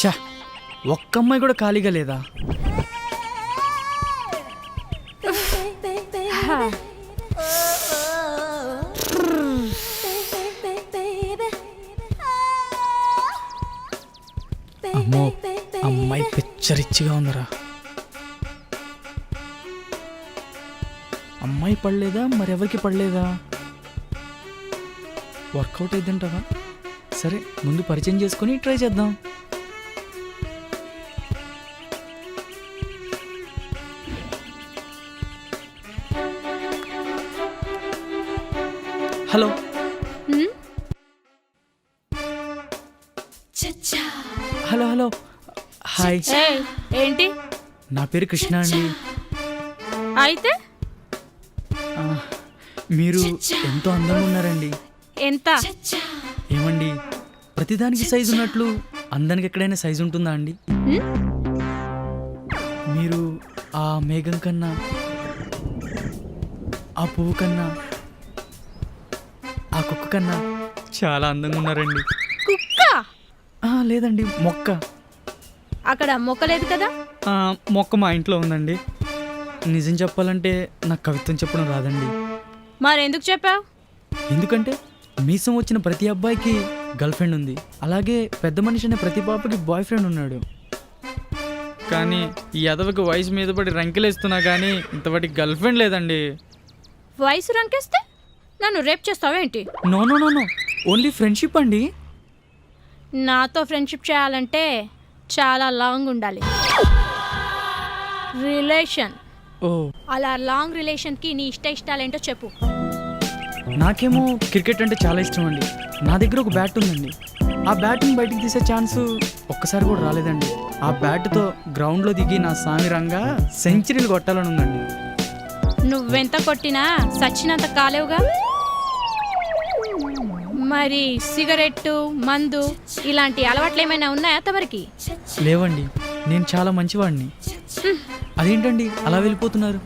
చా ఒక్క అమ్మాయి కూడా ఖాళీగా లేదా? అమ్మో అమ్మాయి పిచ్చరిచ్చిగా ఉందరా. అమ్మాయి పడలేదా? మరెవరికి పడలేదా? వర్కౌట్ అయిద్దంటావా? సరే ముందు పరిచయం చేసుకొని ట్రై చేద్దాం. హలో. Hello hello. హాయ్. ఏంటి? నా పేరు కృష్ణ అండి. అయితే? మీరు ఎంతో అందంగా ఉన్నారండి. ఎంత? ఏమండి? ప్రతిదానికి సైజు ఉన్నట్లు అందానికి ఎక్కడైనా సైజు ఉంటుందా అండి? మీరు ఆ మేఘం కన్నా ఆ పువ్వు కన్నా ఆ కుక్క కన్నా చాలా అందంగా ఉన్నారండి. కుక్క? లేదండి మొక్క. అక్కడ మొక్కలేదు కదా? ఆ, మొక్క మా ఇంట్లో ఉందండి. నిజం చెప్పాలంటే నాకు కవిత్వం చెప్పడం రాదండి. మరెందుకు చెప్పావు? ఎందుకంటే మీసం వచ్చిన ప్రతి అబ్బాయికి గర్ల్ ఫ్రెండ్ ఉంది. అలాగే పెద్ద మనిషి అనే ప్రతి పాపకి బాయ్ ఫ్రెండ్ ఉన్నాడు. కానీ ఈ ఎదవకి వయసు మీద పడి రంకెలేస్తున్నా కానీ ఇంతవాటి గర్ల్ ఫ్రెండ్ లేదండి. వయసు రంకేస్తే నన్ను rape చేస్తావేంటి? No no no no. Only friendship అండి. నాతో ఫ్రెండ్షిప్ చేయాలంటే చాలా లాంగ్ ఉండాలి. రిలేషన్. ఓ. అలా లాంగ్ రిలేషన్కి నీ ఇష్ట ఇష్టాలేంటో చెప్పు. నాకేమో క్రికెట్ అంటే చాలా ఇష్టం అండి. నా దగ్గర ఒక బ్యాట్ ఉందండి. ఆ బ్యాట్ని బయటికి తీసే ఛాన్స్ ఒక్కసారి కూడా రాలేదండి. ఆ బ్యాట్తో గ్రౌండ్లో దిగి నా సామిరంగా సెంచరీలు కొట్టాలని ఉందండి. నువ్వెంత కొట్టినా సచ్చినంత కాలేవుగా? మరి సిగరెట్టు మందు ఇలాంటి అలవాట్లు ఏమైనా ఉన్నాయా తమరికి? లేవండి. నేను చాలా మంచివాడిని అదేంటండి? అలా వెళ్ళిపోతున్నారు?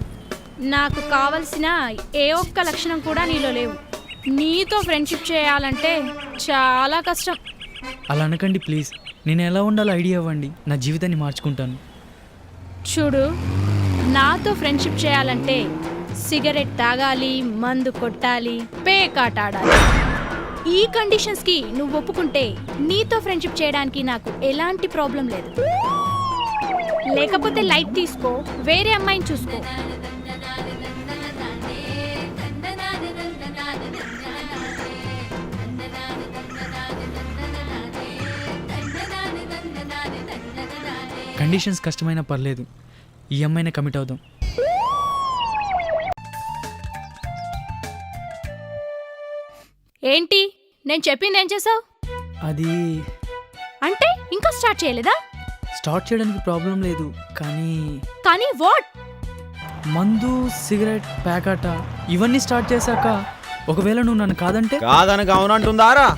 నాకు కావలసిన ఏ ఒక్క లక్షణం కూడా నీలో లేవు. నీతో ఫ్రెండ్షిప్ చేయాలంటే చాలా కష్టం. అలా అనకండి ప్లీజ్. నేను ఎలా ఉండాలో ఐడియా ఇవ్వండి. నా జీవితాన్ని మార్చుకుంటాను. చూడు నాతో ఫ్రెండ్షిప్ చేయాలంటే సిగరెట్ తాగాలి మందు కొట్టాలి పేకాట ఆడాలి. ఈ కండిషన్స్కి నువ్వు ఒప్పుకుంటే నీతో ఫ్రెండ్షిప్ చేయడానికి నాకు ఎలాంటి ప్రాబ్లం లేదు. లేకపోతే లైట్ తీసుకో వేరే అమ్మాయిని చూసుకో. కండిషన్స్ కష్టమైనా పర్లేదు. ఈ అమ్మాయినే కమిట్ అవుదాం. ఏంటి? నేను చెప్పింది ఏం చేసావు? అది అంటే ఇంకా స్టార్ట్ చేయలేదా? స్టార్ట్ చేయడానికి ప్రాబ్లం లేదు కానీ కానీ వాట్? మందు సిగరెట్ ప్యాకాట ఇవన్నీ స్టార్ట్ చేశాక ఒకవేళ నువ్వు నన్ను కాదంటే? కాదనక అవునంటుందారా?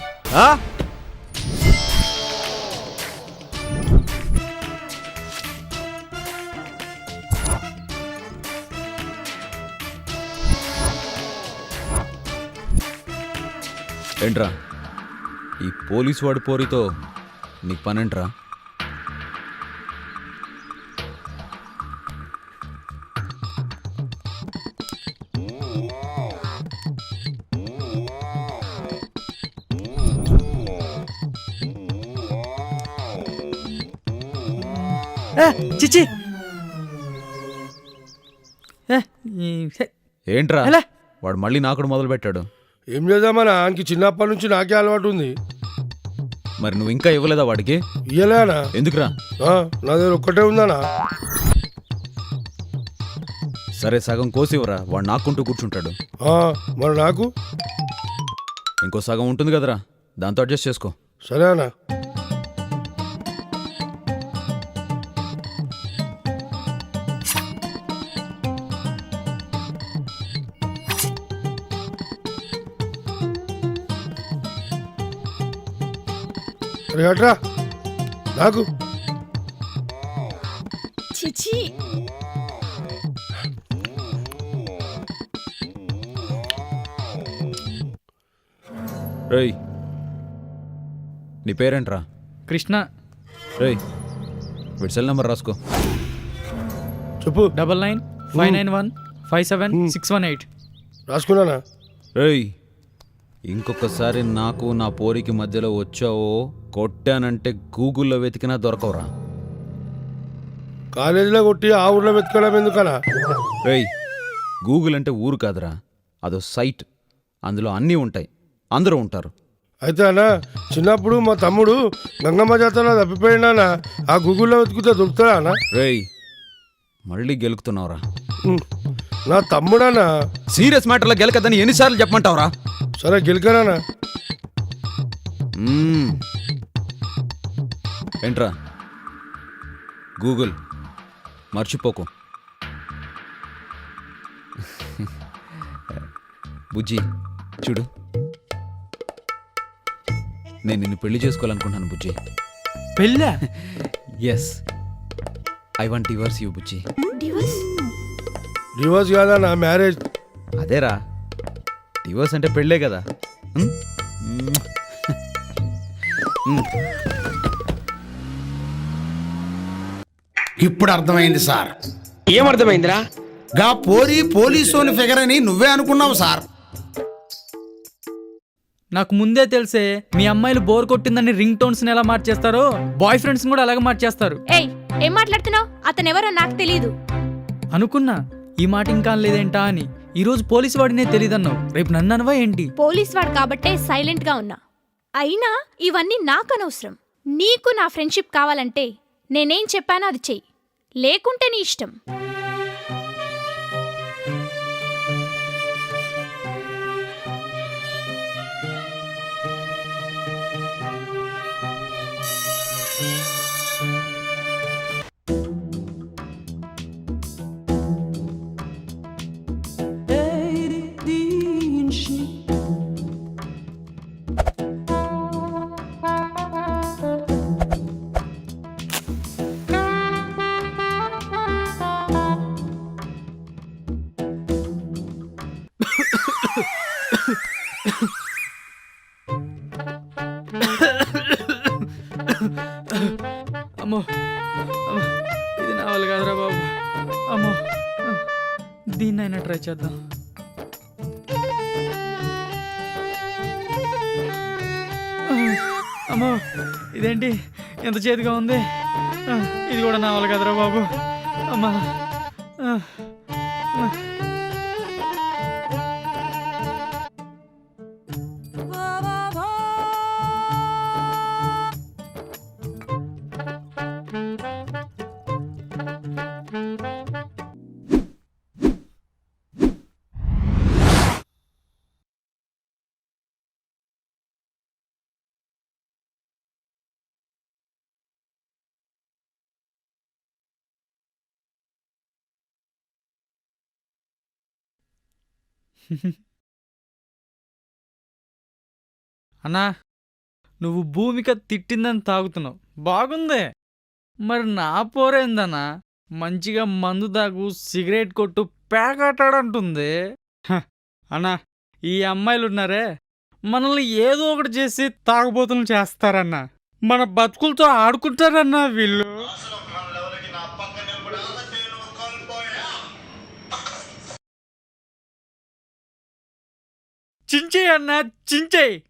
ఏంట్రా? ఈ పోలీసు వాడి పోరితో నీకు పనేంట్రా? హే, ఏంట్రా? వాడు మళ్ళీ నాకుడు మొదలు పెట్టాడు ఏం చేద్దామన్నా ఆయనకి చిన్నప్పటి నుంచి నాకే అలవాటు ఉంది. మరి నువ్వు ఇంకా ఇవ్వలేదా వాడికి? ఇయ్యలేనా ఎందుకురా? ఆ, నా దగ్గర ఒక్కటే ఉందానా సరే సగం కోసివరా వాడు నాకుంటూ కూర్చుంటాడు. ఆ, మరి నాకు? ఇంకో సగం ఉంటుంది కదరా. దాంతో అడ్జస్ట్ చేసుకో. సరే నాకు చిచి. రేయ్. నీ పేరేంట్రా? కృష్ణ. రేయ్. వీడి సెల్ నెంబర్ రాసుకో. చెప్పు. Double nine five nine one five seven six one eight. రాసుకున్నానా? రేయ్. ఇంకొకసారి నాకు నా పోరికి మధ్యలో వచ్చావో కొట్టానంటే గూగుల్లో వెతికినా దొరకవురా. కాలేజీలో కొట్టి ఆ ఊర్లో వెతకడం ఎందుకనా రేయ్ గూగుల్ అంటే ఊరు కాదురా అదో సైట్. అందులో అన్నీ ఉంటాయి అందరూ ఉంటారు. అయితే అన్న చిన్నప్పుడు మా తమ్ముడు గంగమ్మ జాతరలో తప్పిపోయినానా ఆ గూగుల్లో వెతుకుతే దొరుకుతాడా అన్న? రేయ్ మళ్ళీ గెలుకుతున్నావురా. నా తమ్ముడన్నా సీరియస్ మ్యాటర్లో గెలకద్దని ఎన్నిసార్లు చెప్పమంటావురా? సరే గెలికరానా మ్మ్. ఏంట్రా? గూగుల్. మర్చిపోకు. బుజ్జి చూడు. నేను నిన్ను పెళ్ళి చేసుకోవాలనుకుంటున్నాను బుజ్జి. పెళ్ళా? Yes I want divorce you Bujji. Divorce divorce కాదన్నా మ్యారేజ్. అదేరా. డివోర్స్ అంటే పెళ్ళే కదా. ఇప్పుడు అర్థమైంది సార్. ఏమర్థమైందిరా? గా పోరి పోలీసోని ఫిగర్ అని నువ్వే అనుకున్నావు సార్. నాకు ముందే తెలిసే మీ అమ్మాయిలు బోర్ కొట్టిందని రింగ్ టోన్స్ ఎలా మార్చేస్తారో బాయ్ ఫ్రెండ్స్ కూడా అలాగే మార్చేస్తారు. ఏయ్ ఏం మాట్లాడుతున్నావు? అతను ఎవరో నాకు తెలియదు అనుకున్నా ఈ మాట ఇంకా లేదేంటా అని. ఈ రోజు పోలీసు వాడినే తెలియదన్నావు రేపు నన్ను అనవా ఏంటి? పోలీస్ వాడు కాబట్టే సైలెంట్గా ఉన్నా. అయినా ఇవన్నీ నాకు అనవసరం. నీకు నా ఫ్రెండ్షిప్ కావాలంటే నేనేం చెప్పానో అది చెయ్యి. లేకుంటే నీ ఇష్టం. చేద్దాం. అమ్మో ఇదేంటి? ఎంత చేతిగా ఉంది. ఇది కూడా నా వాళ్ళు కదరా బాబు. అమ్మా. అన్నా నువ్వు భూమిక తిట్టిందని తాగుతున్నావు. బాగుందే. మరి నా పోరేందన్నా మంచిగా మందు తాగు సిగరెట్ కొట్టు పేకాటాడంటుంది. అన్నా ఈ అమ్మాయిలు ఉన్నారే మనల్ని ఏదో ఒకటి చేసి తాగుబోతులు చేస్తారన్నా. మన బతుకులతో ఆడుకుంటారన్నా వీళ్ళు. చించే అన్నా చించేయి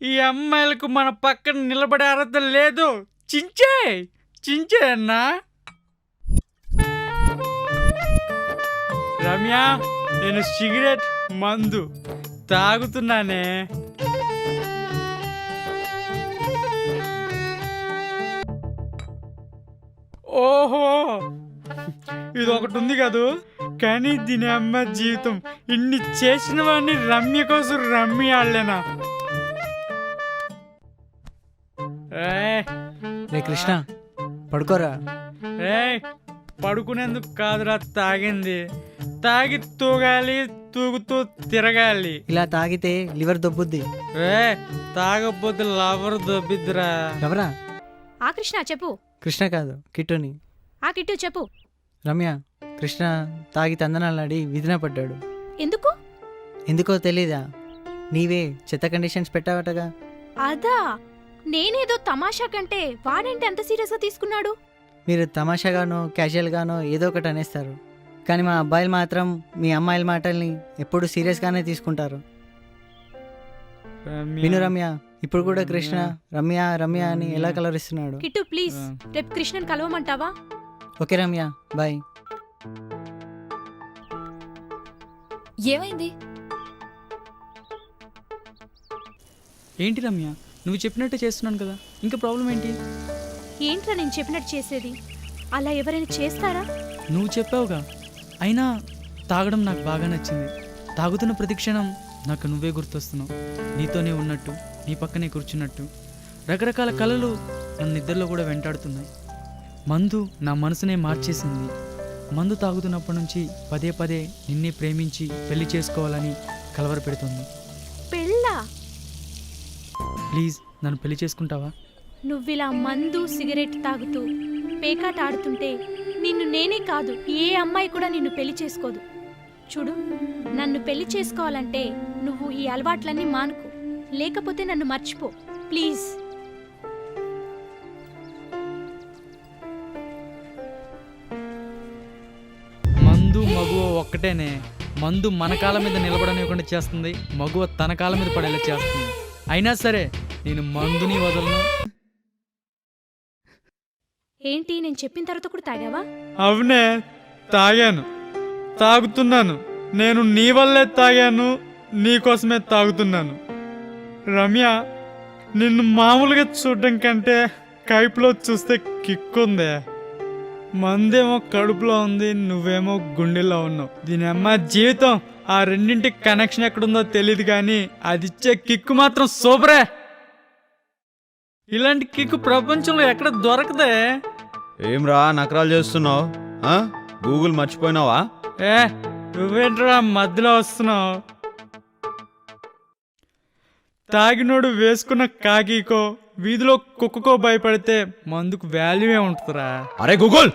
ఈ అమ్మాయిలకు మన పక్కన నిలబడే అర్హత లేదు. చించే చించే అన్నా. రమ్య నేను సిగరెట్ మందు తాగుతున్నానే. ఓహో ఇది ఒకటి ఉంది కదూ? కానీ దీని అమ్మ జీవితం. ఇన్ని చేసిన వాడిని రమ్య కోసం రమ్య ఆడలేనా? ఏయ్, రే కృష్ణ పడుకోరా? ఏయ్, పడుకునేందుకు కాదురా తాగింది. తాగి తూగాలి తూగుతూ తిరగాలి. ఇలా తాగితే లివర్ దొబ్బుద్ది. ఏ తాగకపోతే లవర్ దొబ్బిద్దిరా. ఎవరా? ఆ కృష్ణ చెప్పు. కృష్ణ కాదు కిట్టుని. ఆ కిట్టు చెప్పు. రమ్య కృష్ణ తాగి తందనాలాడి విధిన పడ్డాడు. ఎందుకు? ఎందుకో తెలీదా? నీవే చెత్త కండిషన్స్ పెట్టావటగా. అదా నేనేదో తమాషా కంటే వాడేంటి అంత సీరియస్గా తీసుకున్నాడు? మీరు తమాషాగానో క్యాజువల్గానో ఏదో ఒకటి అనేస్తారు. కానీ మా అబ్బాయిలు మాత్రం మీ అమ్మాయిల మాటల్ని ఎప్పుడు సీరియస్గానే తీసుకుంటారు. విను రమ్య ఇప్పుడు కూడా కృష్ణ రమ్య రమ్య అని ఎలా కలరిస్తున్నాడు? కిట్టు ప్లీజ్. రేపు కృష్ణన్ కలవమంటావా? Okay Ramya bye. ఏమైంది? ఏంటి రమ్య? నువ్వు చెప్పినట్టే చేస్తున్నాను కదా. ఇంకా ప్రాబ్లం ఏంటి? ఏంట్రా నేను చెప్పినట్టు చేసేది? అలా ఎవరైనా చేస్తారా? నువ్వు చెప్పావుగా. అయినా తాగడం నాకు బాగా నచ్చింది. తాగుతున్న ప్రతి క్షణం నాకు నువ్వే గుర్తొస్తున్నావు. నీతోనే ఉన్నట్టు నీ పక్కనే కూర్చున్నట్టు. రకరకాల కళలు నన్ను నిద్రలో కూడా వెంటాడుతున్నాయి. మందు నా మనసునే మార్చేసింది. మందు తాగుతున్నప్పటి నుంచి పదే పదే నిన్నే ప్రేమించి పెళ్ళి చేసుకోవాలని కలవర పెడుతుంది. పెళ్ళా? ప్లీజ్ నన్ను పెళ్ళి చేసుకుంటావా? నువ్విలా మందు సిగరెట్ తాగుతూ పేకాట ఆడుతుంటే నిన్ను నేనే కాదు ఏ అమ్మాయి కూడా నిన్ను పెళ్ళి చేసుకోదు. చూడు నన్ను పెళ్ళి చేసుకోవాలంటే నువ్వు ఈ అలవాట్లన్నీ మానుకో లేకపోతే నన్ను మర్చిపో. ప్లీజ్. మందు మగువ ఒక్కటేనే. మందు మన కాళ్ళ మీద నిలబడనివ్వకుండా చేస్తుంది. మగువ తన కాళ్ళ మీద పడేలా చేస్తుంది. అయినా సరే నేను మందుని వదలను. ఏంటి నేను చెప్పిన తర్వాత కూడా తాగావా? అవునే తాగాను. తాగుతున్నాను. నేను నీ వల్లే తాగాను నీకోసమే తాగుతున్నాను. రమ్య నిన్ను మామూలుగా చూడడం కంటే కైపులో చూస్తే కిక్కుందే. మందేమో కడుపులో ఉంది నువ్వేమో గుండెలో ఉన్నావు. దీని అమ్మ జీవితం ఆ రెండింటి కనెక్షన్ ఎక్కడుందో తెలియదు కానీ అది ఇచ్చే కిక్కు మాత్రం సూపరే. ఇలాంటి కిక్కు ప్రపంచంలో ఎక్కడ దొరకదే. ఏం రా నకరాలు చేస్తున్నావు? గూగుల్ మర్చిపోయినావా? ఏ నువ్వేంట్రా మధ్యలో వస్తున్నావు? తాగినోడు వేసుకున్న కాకీకో వీధిలో కుక్కకో భయపడితే మందుకు వాల్యూ ఉంటుందిరా. అరే గూగుల్!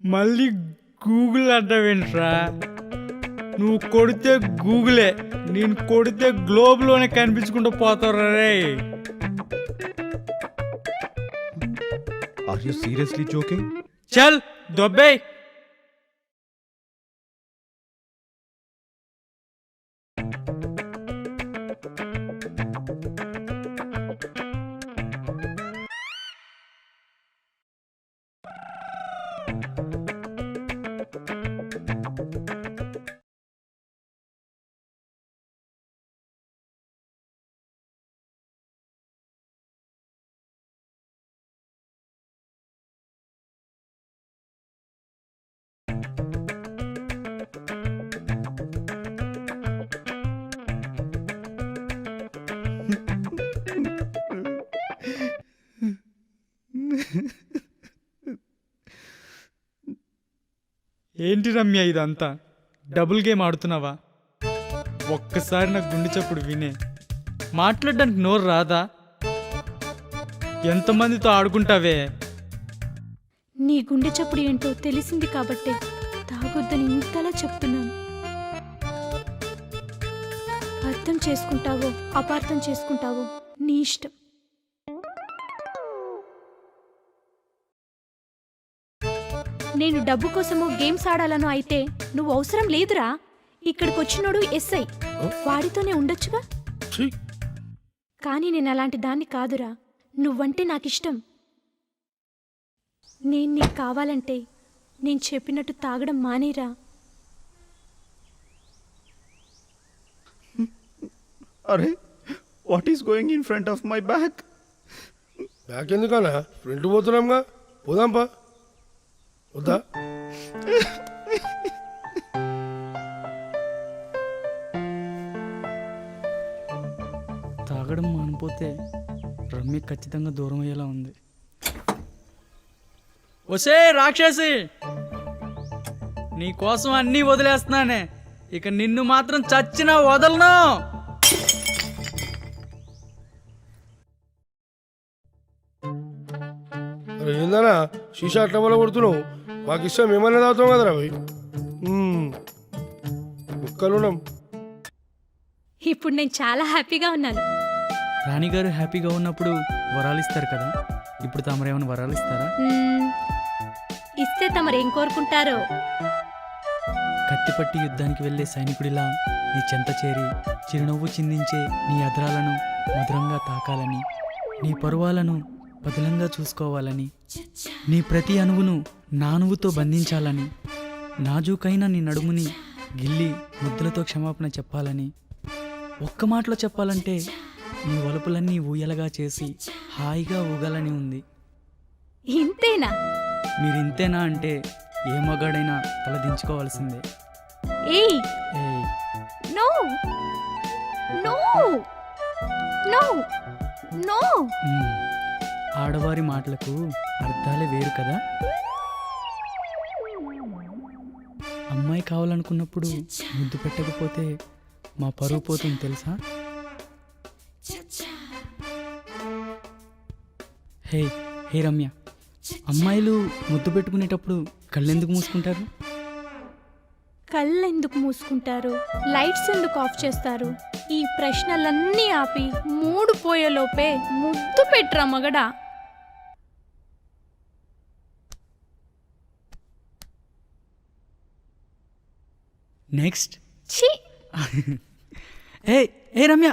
మళ్ళీ గూగుల్ అంటావేంట్రా నువ్వు కొడితే గూగులే నేను కొడితే గ్లోబ్లోనే కనిపించుకుంటూ పోతారా రే. ఆర్ యూ సీరియస్లీ జోకింగ్ చల్ దొబ్బే ఏంటి రమ్య ఇదంతా? డబుల్ గేమ్ ఆడుతున్నావా? ఒక్కసారి నాకు గుండె చప్పుడు వినే. మాట్లాడడానికి నోరు రాదా? ఎంతమందితో ఆడుకుంటావే? నీ గుండె చప్పుడు ఏంటో తెలిసింది కాబట్టే తాగొద్దని ఇంతలా చెప్తున్నాను. అర్థం చేసుకుంటావో అపార్థం చేసుకుంటావో నీ ఇష్టం. నేను డబ్బు కోసమో గేమ్స్ ఆడాలను అయితే నువ్వు అవసరం లేదురా. ఇక్కడికి వచ్చినోడు ఎస్ఐ. వాడితోనే ఉండొచ్చుగా? ఛీ. కానీ నేను అలాంటి దాన్ని కాదురా. నువ్వంటే నాకిష్టం. నేను నీకు కావాలంటే నేను చెప్పినట్టు తాగడం మానేరా. అరే what is going in front of my back back ఎందుకన్నా? ఫ్రంట్ పోతున్నాంగా. పోదాంపా. వద్దా తాగడం మానిపోతే రమ్య ఖచ్చితంగా దూరం అయ్యేలా ఉంది. ఒసే రాక్షసి! నీ కోసం అన్నీ వదిలేస్తున్నానే. ఇక నిన్ను మాత్రం చచ్చినా వదలను! అరే ఏందన్నా షీషా అట్లా వల్ల కొడుతున్నావు మాకు ఇష్టం ఏమన్నా తాగుతాం కదరా భయ్? ఇప్పుడు నేను చాలా హ్యాపీగా ఉన్నాను. రాణిగారు హ్యాపీగా ఉన్నప్పుడు వరాలు ఇస్తారు కదా? ఇప్పుడు తమరేమైనా వరాలు ఇస్తారా ఇస్తే తమరేం కోరుకుంటారో? కత్తిపట్టి యుద్ధానికి వెళ్ళే సైనికుడిలా నీ చెంత చేరి చిరునవ్వు చిందించే నీ అద్రాలను మధురంగా తాకాలని నీ పరువాలను పదిలంగా చూసుకోవాలని నీ ప్రతి అణువును నానువుతో బంధించాలని నాజూకైన నీ నడుముని గిల్లి ముద్దులతో క్షమాపణ చెప్పాలని ఒక్క మాటలో చెప్పాలంటే నీ వలుపులన్నీ ఊయలగా చేసి హాయిగా ఊగాలని ఉంది. ఇంతేనా? మీరింతేనా అంటే ఏ మగాడైనా తల దించుకోవాల్సిందే ఏయ్! ఏయ్! నో! నో! నో! నో. ఆడవారి మాటలకు అర్థాలే వేరు కదా? అమ్మాయి కావాలనుకున్నప్పుడు ముద్దు పెట్టకపోతే మా పరువు పోతుంది తెలుసా? హే హే రమ్య. అమ్మాయిలు ముద్దు పెట్టుకునేటప్పుడు కళ్ళెందుకు మూసుకుంటారు? కళ్ళు ఎందుకు మూసుకుంటారు? లైట్స్ ఎందుకు ఆఫ్ చేస్తారు? ఈ ప్రశ్నలన్నీ ఆపి మూడు పోయేలోపే ముద్దు పెట్రా మగడా. నెక్స్ట్. ఛీ! ఏ ఏ రమ్య.